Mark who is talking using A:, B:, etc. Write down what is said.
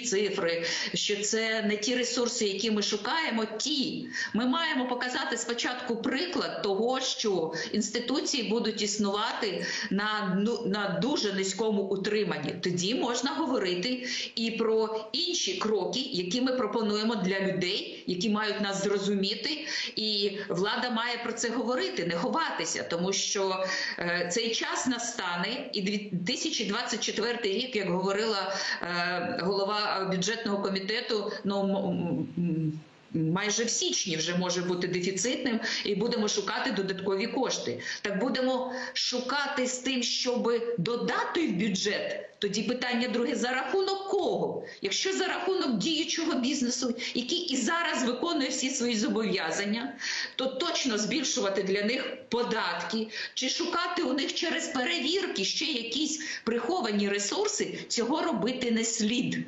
A: цифри, що це не ті ресурси, які ми шукаємо. Ті ми маємо показати спочатку приклад того, що інституції будуть існувати на ну на дуже низькому утриманні. Тоді можна говорити і про інші кроки, які ми пропонуємо для людей, які мають нас зрозуміти, і влада має про це говорити, не ховатися, тому що е, цей час настане, і 2024 рік, як говорила е, голова бюджетного комітету, ну майже в січні вже може бути дефіцитним, і будемо шукати додаткові кошти. Так будемо шукати з тим, щоб додати в бюджет. Тоді питання друге: за рахунок кого? Якщо за рахунок діючого бізнесу, який і зараз виконує всі свої зобов'язання, то точно збільшувати для них податки чи шукати у них через перевірки ще якісь приховані ресурси, цього робити не слід.